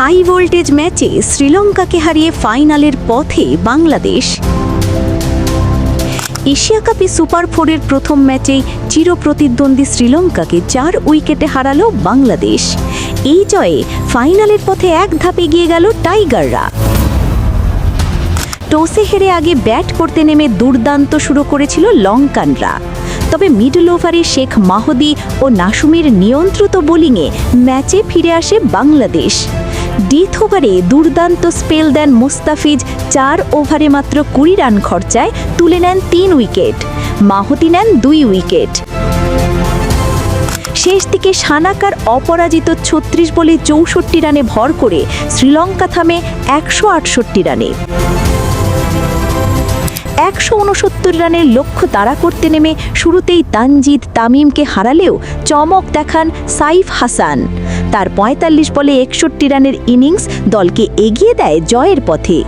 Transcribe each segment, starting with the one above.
High voltage ম্যাচে শ্রীলঙ্কাকে হারিয়ে ফাইনালের পথে বাংলাদেশ। এশিয়া কাপে সুপার ফোরের প্রথম ম্যাচেই চিরপ্রতিদ্বন্দ্বী শ্রীলঙ্কাকে চার উইকেটে হারালো বাংলাদেশ। এই জয়ে ফাইনালের পথে এক ধাপ এগিয়ে গেল টাইগাররা। টসে হেরে আগে ব্যাট করতে নেমে দুর্দান্ত শুরু করেছিল লঙ্কানরা। তবে মিডল ওভারে শেখ মাহদি ও নাসুমের নিয়ন্ত্রিত বোলিংয়ে ম্যাচে ফিরে আসে বাংলাদেশ। ডিথ ওভারে দুর্দান্ত স্পেল দেন মুস্তাফিজ, চার ওভারে মাত্র কুড়ি রান খরচায় তুলে নেন তিন উইকেট। মাহতি নেন দুই উইকেট। শেষ দিকে সানাকার অপরাজিত ছত্রিশ বলে চৌষট্টি রানে ভর করে শ্রীলঙ্কা থামে একশো আটষট্টি রানে। একশো উনসত্তর রানের লক্ষ্য তাড়া করতে নেমে শুরুতেই তানজিদ তামিমকে হারালেও চমক দেখান সাইফ হাসান। তার পঁয়তাল্লিশ বলে একষট্টি রানের ইনিংস দলকে এগিয়ে দেয় জয়ের পথে।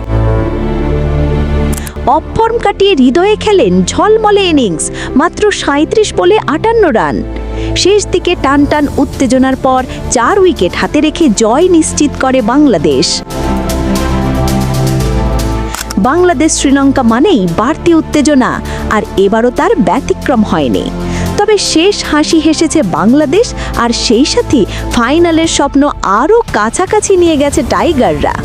অফর্ম কাটিয়ে হৃদয়ে খেলেন ঝলমলে ইনিংস, মাত্র সাঁত্রিশ বলে আটান্ন রান। শেষ দিকে টান টান উত্তেজনার পর চার উইকেট হাতে রেখে জয় নিশ্চিত করে বাংলাদেশ। বাংলাদেশ শ্রীলঙ্কা মানেই বাড়তি উত্তেজনা, আর এবারও তার ব্যতিক্রম হয়নি। তবে শেষ হাসি হেসেছে বাংলাদেশ, আর সেই সাথে ফাইনালের স্বপ্ন আরও কাছাকাছি নিয়ে গেছে টাইগাররা।